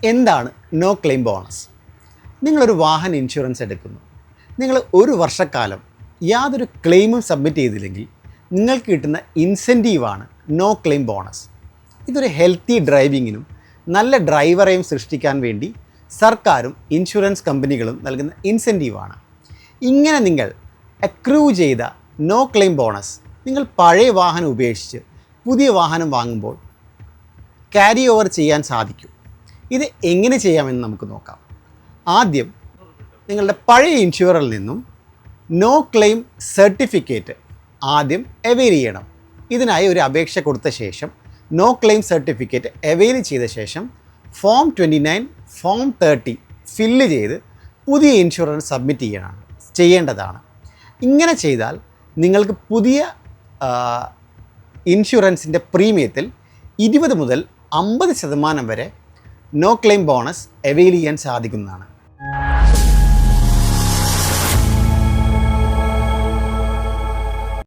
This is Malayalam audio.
എന്താണ് നോ ക്ലെയിം ബോണസ് നിങ്ങളൊരു വാഹന ഇൻഷുറൻസ് എടുക്കുന്നു. നിങ്ങൾ ഒരു വർഷക്കാലം യാതൊരു ക്ലെയിമും സബ്മിറ്റ് ചെയ്തില്ലെങ്കിൽ നിങ്ങൾക്ക് കിട്ടുന്ന ഇൻസെന്റീവാണ് നോ ക്ലെയിം ബോണസ് ഇതൊരു ഹെൽത്തി ഡ്രൈവിങ്ങിനും നല്ല ഡ്രൈവറെയും സൃഷ്ടിക്കാൻ വേണ്ടി സർക്കാരും ഇൻഷുറൻസ് കമ്പനികളും നൽകുന്ന ഇൻസെന്റീവാണ് ഇങ്ങനെ നിങ്ങൾ അക്രൂ ചെയ്ത നോ ക്ലെയിം ബോണസ് നിങ്ങൾ പഴയ വാഹനം ഉപേക്ഷിച്ച് പുതിയ വാഹനം വാങ്ങുമ്പോൾ ക്യാരി ഓവർ ചെയ്യാൻ സാധിക്കും. ഇത് എങ്ങനെ ചെയ്യാമെന്ന് നമുക്ക് നോക്കാം. ആദ്യം നിങ്ങളുടെ പഴയ ഇൻഷുറിൽ നിന്നും നോ ക്ലെയിം സർട്ടിഫിക്കറ്റ് ആദ്യം അവെയിൽ ചെയ്യണം. ഇതിനായി ഒരു അപേക്ഷ കൊടുത്ത ശേഷം നോ ക്ലെയിം സർട്ടിഫിക്കറ്റ് അവെയിൽ ചെയ്ത ശേഷം form twenty nine form thirty fill ചെയ്ത് പുതിയ ഇൻഷുറൻസ് സബ്മിറ്റ് ചെയ്യണം ചെയ്യേണ്ടതാണ്. ഇങ്ങനെ ചെയ്താൽ നിങ്ങൾക്ക് പുതിയ ഇൻഷുറൻസിന്റെ പ്രീമിയത്തിൽ ഇരുപത് മുതൽ അമ്പത് ശതമാനം വരെ നോ ക്ലെയിം ബോണസ് അവെയിൽ ചെയ്യാൻ സാധിക്കുന്നതാണ്.